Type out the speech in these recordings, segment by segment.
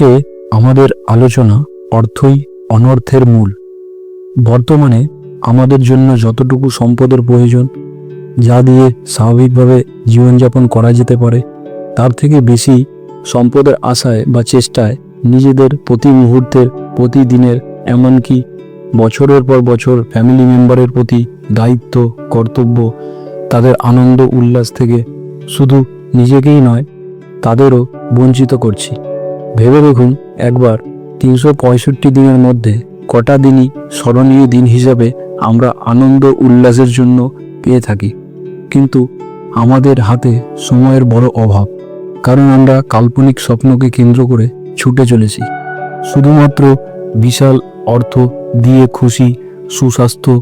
আজকে আমাদের আলোচনা অর্থই অনর্থের মূল। বর্তমানে আমাদের জন্য যতটুকু সম্পদের প্রয়োজন, যা দিয়ে স্বাভাবিকভাবে জীবনযাপন করা যেতে পারে, তার থেকে বেশি সম্পদের আশায় বা চেষ্টায় নিজেদের প্রতি মুহূর্তের, প্রতিদিনের, এমনকি বছরের পর বছর ফ্যামিলি মেম্বারের প্রতি দায়িত্ব, কর্তব্য, তাদের আনন্দ, উল্লাস থেকে শুধু নিজেকেই নয়, তাদেরও বঞ্চিত করছি। ভেবে দেখুন, একবার তিনশো পঁয়ষট্টি দিনের মধ্যে কটা দিনই স্মরণীয় দিন হিসাবে আমরা আনন্দ উল্লাসের জন্য পেয়ে থাকি। কিন্তু আমাদের হাতে সময়ের বড় অভাব, কারণ আমরা কাল্পনিক স্বপ্নকে কেন্দ্র করে ছুটে চলেছি। শুধুমাত্র বিশাল অর্থ দিয়ে খুশি, সুস্বাস্থ্য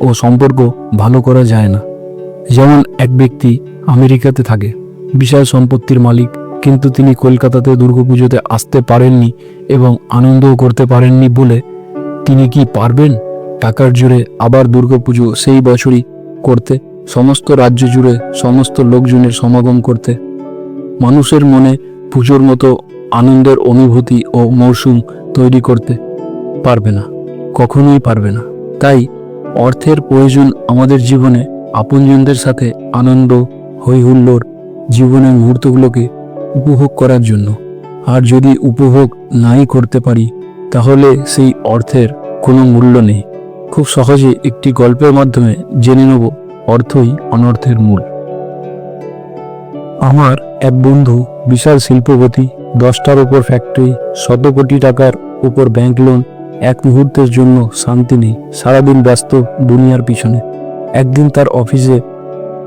ও সম্পর্ক ভালো করা যায় না। যেমন এক ব্যক্তি আমেরিকাতে থাকে, বিশাল সম্পত্তির মালিক কিন্তু তিনি কলকাতাতে দুর্গাপুজোতে আসতে পারেননি এবং আনন্দও করতে পারেননি বলে তিনি কি পারবেন? টাকার জুড়ে আবার দুর্গাপুজো সেই বছরই করতে, সমস্ত রাজ্য জুড়ে সমস্ত লোকজনের সমাগম করতে। মানুষের মনে পুজোর মতো আনন্দের অনুভূতি ও মৌসুম তৈরি করতে পারবে না, কখনোই পারবে না। তাই অর্থের প্রয়োজন আমাদের জীবনে, আপনজনদের সাথে আনন্দ হৈহুল্লোর জীবনের মুহূর্তগুলোকে উপভোগ করার জন্য। আর যদি উপভোগ নাই করতে পারি, তাহলে সেই অর্থের কোনো মূল্য নেই। খুব সহজে একটি গল্পের মাধ্যমে জেনে নেব অর্থই অনর্থের মূল। আমার এক বন্ধু, বিশাল শিল্পপতি, দশটার উপর ফ্যাক্টরি শত কোটি টাকার উপর ব্যাংক লোন এক মুহূর্তের জন্য শান্তি নেই, সারাদিন ব্যস্ত দুনিয়ার পিছনে। একদিন তার অফিসে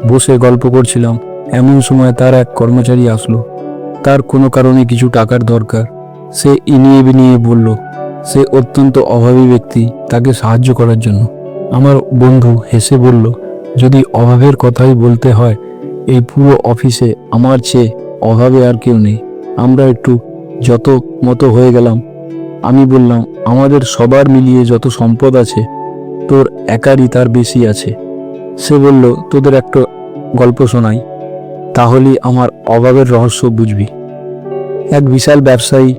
বসে গল্প করছিলাম। এমন সময় তার এক কর্মচারী আসলো। তার কোনো কারণে কিছু টাকার দরকার। সে ইনিয়ে বিনিয়ে বলল, সে অত্যন্ত অভাবী ব্যক্তি তাকে সাহায্য করার জন্য। আমার বন্ধু হেসে বলল, যদি অভাবের কথাই বলতে হয়, এই পুরো অফিসে আমার চেয়ে অভাবে আর কেউ নেই। আমরা একটু যত মতো হয়ে গেলাম। আমি বললাম, আমাদের সবার মিলিয়ে যত সম্পদ আছে, তোর একারই তার বেশি আছে। সে বলল, তোদের একটা গল্প শোনাই। তাহলেই আমার অভাবের রহস্য বুঝবি। এক বিশাল ব্যবসায়ী,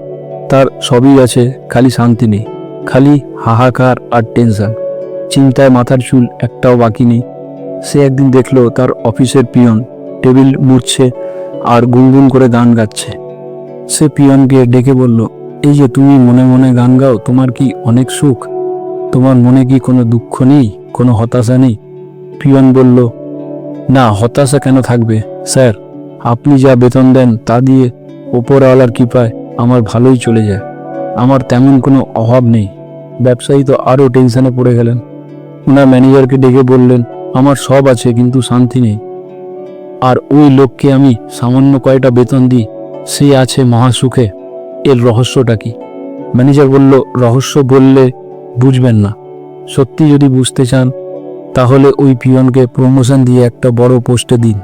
তার সবই আছে, খালি শান্তি নেই, খালি হাহাকার আর টেনশন। চিন্তায় মাথার চুল একটাও বাকি নেই। সে একদিন দেখল তার অফিসের পিয়ন টেবিল মুছছে আর গুনগুন করে গান গাচ্ছে। সে পিয়নকে ডেকে বলল, এই যে তুমি মনে মনে গান গাও, তোমার কি অনেক সুখ? তোমার মনে কি কোনো দুঃখ নেই, কোনো হতাশা নেই? পিয়ন বলল, না, হতাশা কেন থাকবে? স্যার, আপনি যা বেতন দেন তা দিয়ে ওপরওয়ালার কৃপায় আমার ভালোই চলে যায়। আমার তেমন কোনো অভাব নেই। ব্যবসায়ী তো আরও টেনশনে পড়ে গেলেন। ওনার ম্যানেজারকে ডেকে বললেন, আমার সব আছে, কিন্তু শান্তি নেই। আর ওই লোককে আমি সামান্য কয়টা বেতন দিই, সে আছে মহাসুখে। এর রহস্যটা কি? ম্যানেজার বলল, রহস্য বললে বুঝবেন না। সত্যি যদি বুঝতে চান, তাহলে ওই পিয়নকে প্রমোশন দিয়ে একটা বড় পোস্টে দিন।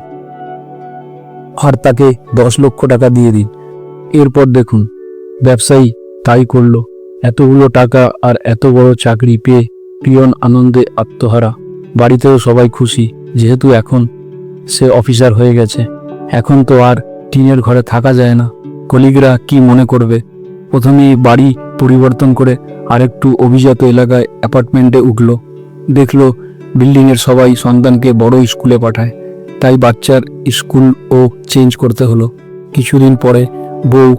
আর তাকে দশ লক্ষ টাকা দিয়ে দিন। এরপর দেখুন, ব্যবসায়ী তাই করল। এতগুলো টাকা আর এত বড় চাকরি পেয়ে প্রিয়ন আনন্দে আত্মহারা। বাড়িতেও সবাই খুশি, যেহেতু এখন সে অফিসার হয়ে গেছে। এখন তো আর টিনের ঘরে থাকা যায় না। কলিগরা কি মনে করবে? প্রথমেই বাড়ি পরিবর্তন করে আরেকটু অভিজাত এলাকায় অ্যাপার্টমেন্টে উঠল। দেখল বিল্ডিংয়ের সবাই সন্তানকে বড় স্কুলে পাঠায়। তাই বাচ্চার স্কুল ও চেঞ্জ করতে হলো। কিছুদিন পরে বউ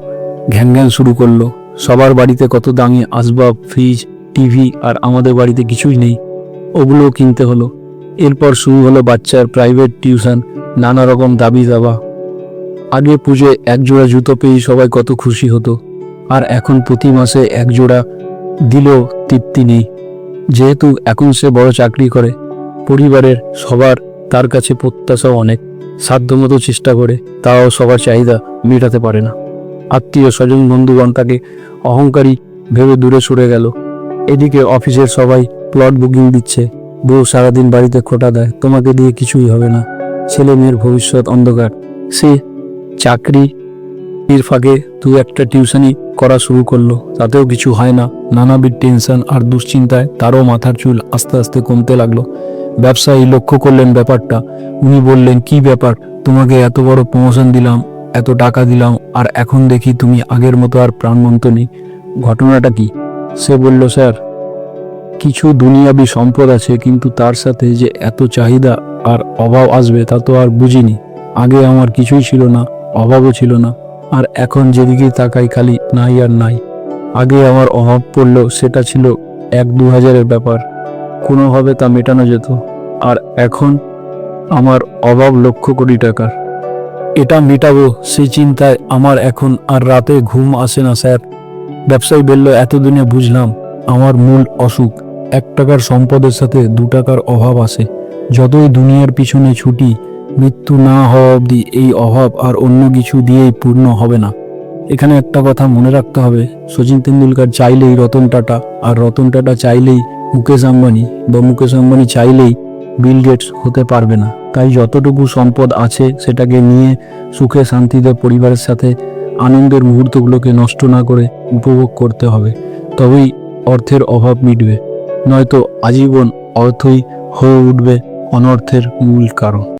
ঘ্যান শুরু করল। সবার বাড়িতে কত দামি আসবাব ফ্রিজ টিভি আর আমাদের বাড়িতে কিছুই নেই ওগুলো কিনতে হলো। এরপর শুরু হলো বাচ্চার প্রাইভেট টিউশন নানা রকম দাবি দাবা। আগে পুজোয় এক জোড়া জুতো পেয়ে সবাই কত খুশি হতো, আর এখন প্রতি মাসে এক জোড়া দিলেও তৃপ্তি নেই। যেহেতু এখন সে বড় চাকরি করে, পরিবারের সবার তার কাছে প্রত্যাশাও অনেক। সাধ্যমতো চেষ্টা করে, তাও সবার চাহিদা মেটাতে পারে না। আত্মীয় স্বজন, বন্ধুগণ তাকে অহংকারী ভেবে দূরে সরে গেল। এদিকে অফিসের সবাই প্লট বুকিং দিচ্ছে। বউ সারাদিন বাড়িতে খোটা দেয়, তোমাকে দিয়ে কিছুই হবে না। ছেলে মেয়ের ভবিষ্যৎ অন্ধকার। সে চাকরি এর ফাঁকে দু একটা টিউশনি করা শুরু করল। তাতেও কিছু হয় না। নানাবিধ টেনশন আর দুশ্চিন্তায় তারও মাথার চুল আস্তে আস্তে কমতে লাগল। ব্যবসায়ী লক্ষ্য করলেন ব্যাপারটা। উনি বললেন, কি ব্যাপার? তোমাকে এত বড় প্রমোশন দিলাম, এত টাকা দিলাম, আর এখন দেখি তুমি আগের মতো আর প্রাণবন্ত নেই। ঘটনাটা কি? সে বলল, স্যার, কিছু দুনিয়াবি সম্পদ আছে, কিন্তু তার সাথে যে এত চাহিদা আর অভাব আসবে তা তো আর বুঝিনি। আগে আমার কিছুই ছিল না, অভাবও ছিল না, আর এখন যেদিকে তাকাই খালি নাই আর নাই। আগে আমার অভাব পড়ল সেটা ছিল এক দু হাজারের ব্যাপার। কোনোভাবে তা মেটানো যেত। আর এখন আমার অভাব লক্ষ কোটি টাকার। এটা মেটাবো সেই চিন্তায় আমার এখন আর রাতে ঘুম আসে না, স্যার। ব্যবসায়ী বলল, এতদিনে বুঝলাম আমার মূল অসুখ। এক টাকার সম্পদের সাথে দু টাকার অভাব আসে যতই দুনিয়ার পিছনে ছুটি, মৃত্যু না হওয়া অবধি এই অভাব আর অন্য কিছু দিয়েই পূর্ণ হবে না। এখানে একটা কথা মনে রাখতে হবে। সচিন তেন্ডুলকার চাইলেই রতন টাটা, আর রতন টাটা চাইলেই মুকেশ আম্বানি বা মুকেশ আম্বানি চাইলেই বিল গেটস হতে পারবে না। তাই যতটুকু সম্পদ আছে সেটাকে নিয়ে সুখে শান্তিতে পরিবারের সাথে আনন্দের মুহূর্তগুলোকে নষ্ট না করে উপভোগ করতে হবে। তবেই অর্থের অভাব মিটবে। নয়তো আজীবন অর্থই হয়ে উঠবে অনর্থের মূল কারণ।